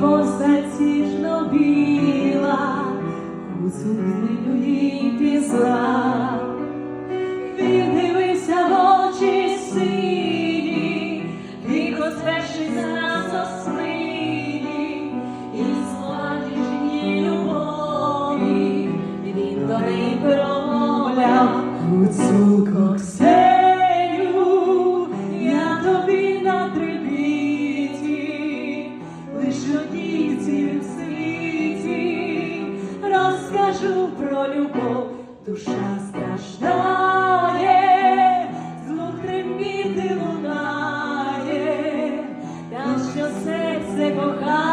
постаті жно біла, у зубнилюї пізла, віддивися в очі сині, ти козреш на соснині, і слова діжні любові, він до неї промовляв у цукок. лиш в світі, розкажу про любов, душа страждає, звук трембіти лунає, та що серце кохає.